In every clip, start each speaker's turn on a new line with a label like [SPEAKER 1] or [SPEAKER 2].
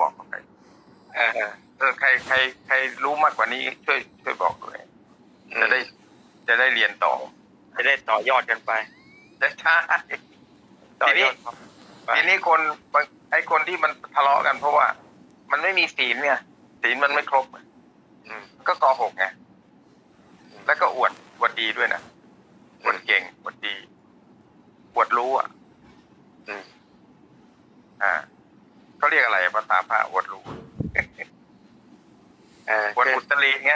[SPEAKER 1] บอกเขาไป
[SPEAKER 2] เออ
[SPEAKER 1] เออใครใครใครรู้มากกว่านี้ช่วยช่วยบอกด้วยจะได้จะได้เรียนต่อ
[SPEAKER 2] จะได้ต่อยอดกันไป
[SPEAKER 1] จะใช่
[SPEAKER 2] ต่อ
[SPEAKER 1] ที
[SPEAKER 2] ย
[SPEAKER 1] นี้
[SPEAKER 2] อดไป
[SPEAKER 1] ทีนี้คนบางไอ้คนที่มันทะเลาะกันเพราะว่า มันไม่มีศีลเนี่ยศีลมันไม่ครบ
[SPEAKER 2] อืม
[SPEAKER 1] ก็กอหกไงแล้วก็อวดอวดดีด้วยนะอวดเก่งอวดดีอวดรู้อะ
[SPEAKER 2] อืม
[SPEAKER 1] อ่า เขาเรียกอะไรภาษาพระอวดรู้
[SPEAKER 2] เออ
[SPEAKER 1] อวด
[SPEAKER 2] คือ
[SPEAKER 1] อุตริไง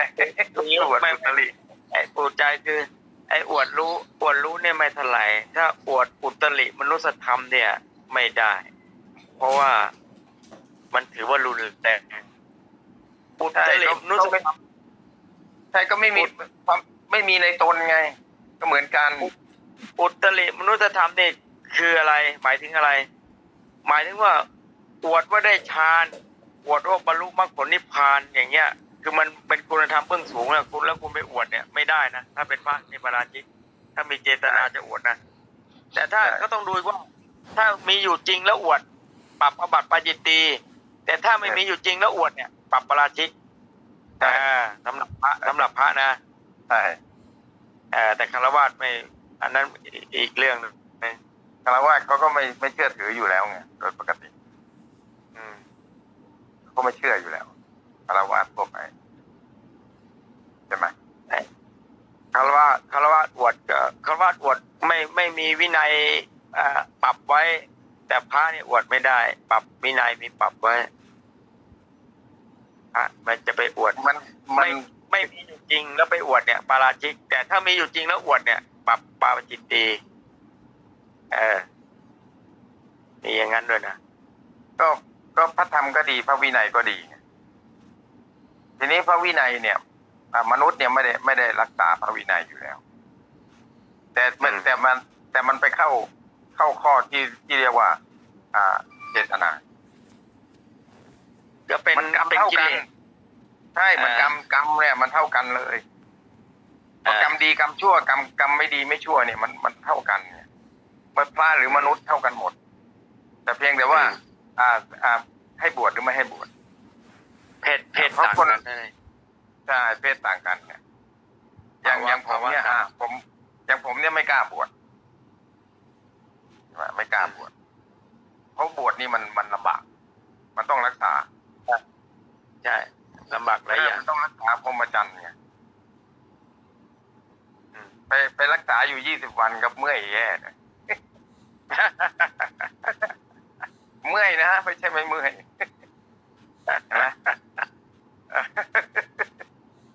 [SPEAKER 2] ตรงนี้
[SPEAKER 1] อวด
[SPEAKER 2] ไม่
[SPEAKER 1] อุตริ
[SPEAKER 2] ไอ้ปูใจคือ ไอ้อวดรู้อวดรู้เนี่ยไม่เท่าไหร่ถ้าอวดอุตริมนุสธรรมเนี่ย ไม่ได้ เพราะว่ามันถือว่ารุนแรงอุต
[SPEAKER 1] ใช่
[SPEAKER 2] ริ
[SPEAKER 1] ก็
[SPEAKER 2] มนุสธรรม
[SPEAKER 1] ใช่ก็ไม่มีความไม่มีในตนไง ก็เหมือนกัน
[SPEAKER 2] อุตริมนุสธรรมนี่คืออะไร หมายถึงอะไร หมายถึงว่า อวดว่าได้ฌานอวดว่าบรรลุมรรคผลนิพพานอย่างเงี้ย คือมันเป็นคุณธรรมเบื้องสูงนะคุณแล้วคุณไปอวดเนี่ยไม่ได้นะถ้าเป็นพระในปาราชิกถ้ามีเจตนาจะอวดนะแต่ถ้า
[SPEAKER 1] ใช่
[SPEAKER 2] ก็ต้องดูว่า ถ้ามีอยู่จริงแล้วอวด ปรับอบัติปาจิตตีแต่ถ้าไม่มีอยู่จริงแล้วอวดเนี่ย ปรับปาราชิก
[SPEAKER 1] ใช่
[SPEAKER 2] อ่าสำหรับพระสำหรับพระนะ
[SPEAKER 1] ใช่
[SPEAKER 2] เอ่อแต่คารวะไม่ อันนั้นอีกเรื่องหนึงนะ
[SPEAKER 1] คารวะเขาก็ไม่ไม่เชื่อถืออยู่แล้วไงโดยปกติ
[SPEAKER 2] อืม
[SPEAKER 1] เขา ก็ไม่เชื่ออยู่แล้วคารวะทั่วไปใช่ไหม
[SPEAKER 2] คารวะคารวะอวดก็คารวะอวดไม่ไม่มีวินัยอ่าปรับไว้ แต่พระนี่อวดไม่ได้ ปรับวินัยมีปรับไว้พระมันจะไปอวด
[SPEAKER 1] มันมั
[SPEAKER 2] ไม่
[SPEAKER 1] น
[SPEAKER 2] ไม่มีอยู่จริงแล้วไปอวดเนี่ย ปาราชิก แต่ถ้ามีอยู่จริงแล้วอวดเนี่ย ปรับปาราจิตตีเออมีอย่างนั้นด้วยนะ
[SPEAKER 1] ก็ ก็พระธรรมก็ดี พระวินัยก็ดีไงทีนี้พระวินัยเนี่ยอ่ามนุษย์เนี่ยไม่ได้ไม่ได้รักษาพระวินัยอยู่แล้ว แต่มัน
[SPEAKER 2] อืม
[SPEAKER 1] แต่มันแต่มันไปเข้าเข้าข้อที่ที่เรียกว่า อ่า เจตนา
[SPEAKER 2] ก็เป็น
[SPEAKER 1] มันกรรม
[SPEAKER 2] เป็น
[SPEAKER 1] เท่า
[SPEAKER 2] กิ
[SPEAKER 1] กั
[SPEAKER 2] เล
[SPEAKER 1] น
[SPEAKER 2] ส
[SPEAKER 1] ใช่มัน
[SPEAKER 2] อ่าก
[SPEAKER 1] รรมกรรมเนี่ยมันเท่ากันเลยเพราะ
[SPEAKER 2] อ่าก
[SPEAKER 1] รรมดีกรรมชั่วกรรมกรรมไม่ดีไม่ชั่วเนี่ยมันมันเท่ากันเนี่ยมันพระหรือมนุษย์เท่ากันหมด แต่เพียงแต่ว่า อ่าอ่า ให้บวชหรือไม่ให้บวช
[SPEAKER 2] เพศเพศ
[SPEAKER 1] เพราะ
[SPEAKER 2] ต่าง
[SPEAKER 1] คน
[SPEAKER 2] กันได้
[SPEAKER 1] ใช่เพศต่างกันเนี่ยอย่าง
[SPEAKER 2] ภาวะ
[SPEAKER 1] อย่างผมเนี่ย
[SPEAKER 2] ภาวะ
[SPEAKER 1] อ่าผมอย่างผมเนี่ยไม่กล้าบวชใช่ไหมไม่กล้าบวชเพราะบวชนี่มันมันลำบาก มันต้องรักษา
[SPEAKER 2] ใช่ลำบากหลายอย่าง
[SPEAKER 1] มันต้องรักษาพรหมจรรย์ไง
[SPEAKER 2] อืม
[SPEAKER 1] ไปไปรักษาอยู่ยี่สิบวันกับเมื่อยแย่เลยเมื่อย นะไม่ใช่ไม่เมื่อยนะ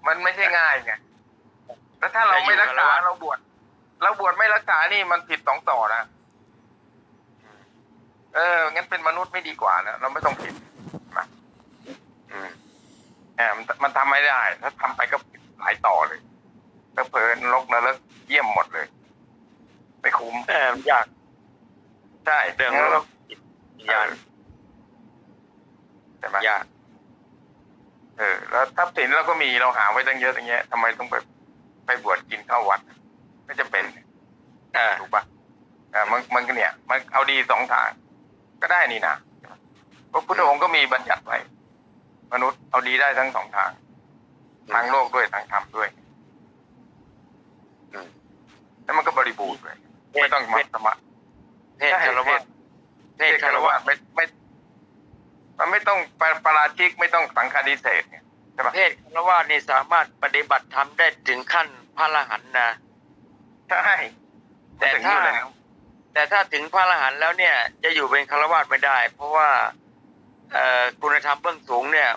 [SPEAKER 1] มันไม่ใช่ง่ายไงแล้วถ้าเราไม่รักษาเราบวชเราบวชไม่รักษานี่มันผิดสองต่อนะเอองั้นเป็นมนุษย์ไม่ดีกว่านะเราไม่ต้องผิดนะ
[SPEAKER 2] อืม
[SPEAKER 1] แหมมันมันทำไม่ได้ ถ้าทำไปก็ผิดหลายต่อเลยก็เพลินลกนรกเยี่ยมหมดเลย ไม่คุ้ม
[SPEAKER 2] เออยาก
[SPEAKER 1] ใช่
[SPEAKER 2] เรื่อง
[SPEAKER 1] งั้น
[SPEAKER 2] โล
[SPEAKER 1] เรา
[SPEAKER 2] กยาก
[SPEAKER 1] ใช่ไหม
[SPEAKER 2] ยาก
[SPEAKER 1] เออ แล้วทรัพย์สินเราก็มีเราหาไว้ตั้งเยอะอย่างเงี้ยทำไมต้องไปไปบวชกินข้าววัด ไม่จะเป็น
[SPEAKER 2] เอ่า
[SPEAKER 1] ถูกปะอ่ามันมันก็เนี่ย มันเอาดีสองทาง ก็ได้นี่นะพระพุทธองค์ก็มีบัญญัติไว้ มนุษย์เอาดีได้ทั้งสองทาง ทางโลกด้วยทางธรรมด้วย
[SPEAKER 2] อืม
[SPEAKER 1] แล้วมันก็บริบูรณ์ด้วยไม่ต้องมัสมะ
[SPEAKER 2] เพศคารวะเพ
[SPEAKER 1] เท
[SPEAKER 2] ศ
[SPEAKER 1] ศ
[SPEAKER 2] คา
[SPEAKER 1] คารร
[SPEAKER 2] วะ
[SPEAKER 1] วะไม่ไม่ มันไม่ต้องปาปาราชิกไม่ต้องสังฆาดิเศษเนี่ยใช่ปะ
[SPEAKER 2] เพศคารวะนี่สามารถปฏิบัติธรรมได้ถึงขั้นพระอรหันต์นะ
[SPEAKER 1] ใช่
[SPEAKER 2] แต่
[SPEAKER 1] ถึงอ
[SPEAKER 2] ถ้า
[SPEAKER 1] ยู่แล้ว
[SPEAKER 2] แต่ถ้าถึงพระอรหันต์แล้วเนี่ย จะอยู่เป็นคารวะไม่ได้ เพราะว่าเอ่อคุณธรรมเบื้องสูงเนี่ย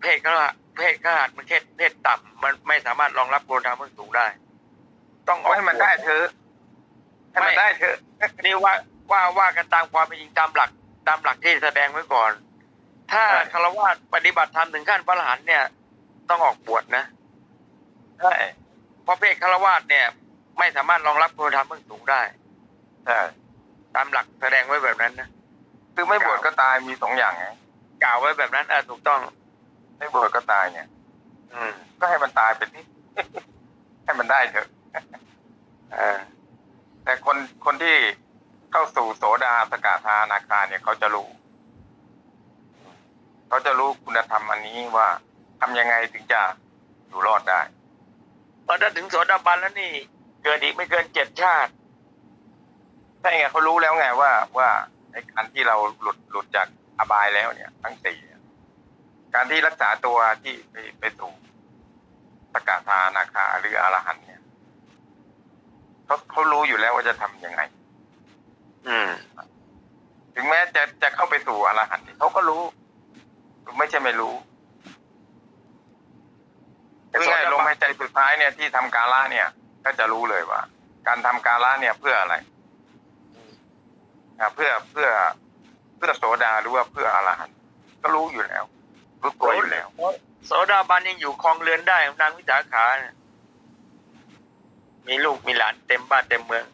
[SPEAKER 2] เพศคารวะเพศคารวะมันเพศเพศต่ำมันไม่สามารถรองรับคุณธรรมเบื้องสูงได้ ต้องอ
[SPEAKER 1] เอา
[SPEAKER 2] อก
[SPEAKER 1] ให้มันได้เถอะให้มันได้เถอะ
[SPEAKER 2] นี่ว่าว่าว่ากันตามความเป็นจริงตามหลักตามหลักที่แสดงไว้ก่อน ถ้า
[SPEAKER 1] ใช่
[SPEAKER 2] คารวะปฏิบัติธรรมถึงขั้นพระอรหันต์เนี่ย ต้องออกบวชนะ
[SPEAKER 1] ใช่
[SPEAKER 2] เพราะเพศคารวะเนี่ย ไม่สามารถรองรับคุณธรรมเบื้องสูงได้
[SPEAKER 1] ใช่
[SPEAKER 2] ตามหลักแสดงไว้แบบนั้นนะ
[SPEAKER 1] คือไม่บวชก็ตายมีสองอย่างไง
[SPEAKER 2] กล่าวไว้แบบนั้นเออถูกต้อง
[SPEAKER 1] ไม่บวชก็ตายเนี่ย
[SPEAKER 2] อืม
[SPEAKER 1] ก็ให้มันตายไปที่ให้มันได้เถอะ
[SPEAKER 2] เออ
[SPEAKER 1] แต่คนคนที่เข้าสู่โสดาสกาธานาคาเนี่ยเขาจะรู้ เขาจะรู้คุณธรรมอันนี้ว่าทำยังไงถึงจะอยู่รอดได้
[SPEAKER 2] พอถ้าถึงโสดาบันแล้วนี่ เกิดอีกไม่เกินเจ็ดชาติ
[SPEAKER 1] ใช่ไงเขารู้แล้วไงว่าว่าไอ้การที่เราหลุดหลุดจากอบายแล้วเนี่ย ทั้งสี่เนี่ยการที่รักษาตัวที่ไปไปสู่สกทานาคาหรืออรหันต์เนี่ยเขาเขารู้อยู่แล้วว่าจะทำยังไง
[SPEAKER 2] อืม
[SPEAKER 1] ถึงแม้จะจะเข้าไปสู่อรหันต์นี่เขาก็รู้ ไม่ใช่ไม่รู้คือไงลมหายใจสุดท้ายเนี่ยที่ทำกาละเนี่ย ก็จะรู้เลยว่า การทำกาละเนี่ยเพื่ออะไรอ่าเพื่อเพื่อเพื่อโสดาหรือว่าเพื่ออรหันต์ก็รู้อยู่แล้ว รู้ตัวอยู่แล้ว
[SPEAKER 2] โสดาบันยังอยู่คลองเรือนได้นางวิสาขาเนี่ยมีลูกมีหลานเต็มบ้านเต็มเมือง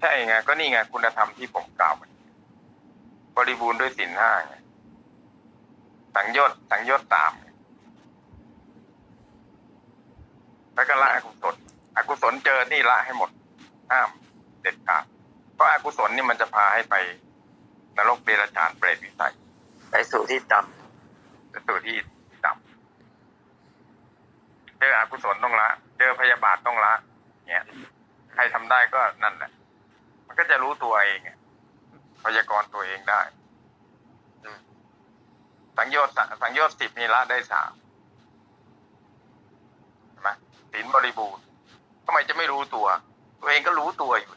[SPEAKER 1] ใช่ไงก็นี่ไงคุณธรรมที่ผมกล่าวไปบริบูรณ์ด้วยศีลห้าไง สังโยชน์สังโยชน์สามไงแล้วก็ละอกุศลอกุศลเจอนี่ละให้หมด ห้ามเด็ดขาดเพราะอากุศลนี่มันจะพาให้ไปนรกเดรัจฉานเปรตวิสัย
[SPEAKER 2] ไปสู่ที่ต่
[SPEAKER 1] จะสู่ที่ต่ำเจออกุศลต้องละ เจอพยาบาทต้องละเนี่ยใครทำได้ก็นั่นแหละ มันก็จะรู้ตัวเองไงพยากรณ์ตัวเองได้อืม สังโยชน์สังโยชน์สิบนี่ละได้สามเห็นไหมศีลบริบูรณ์ทำไมจะไม่รู้ตัว ตัวเองก็รู้ตัวอยู่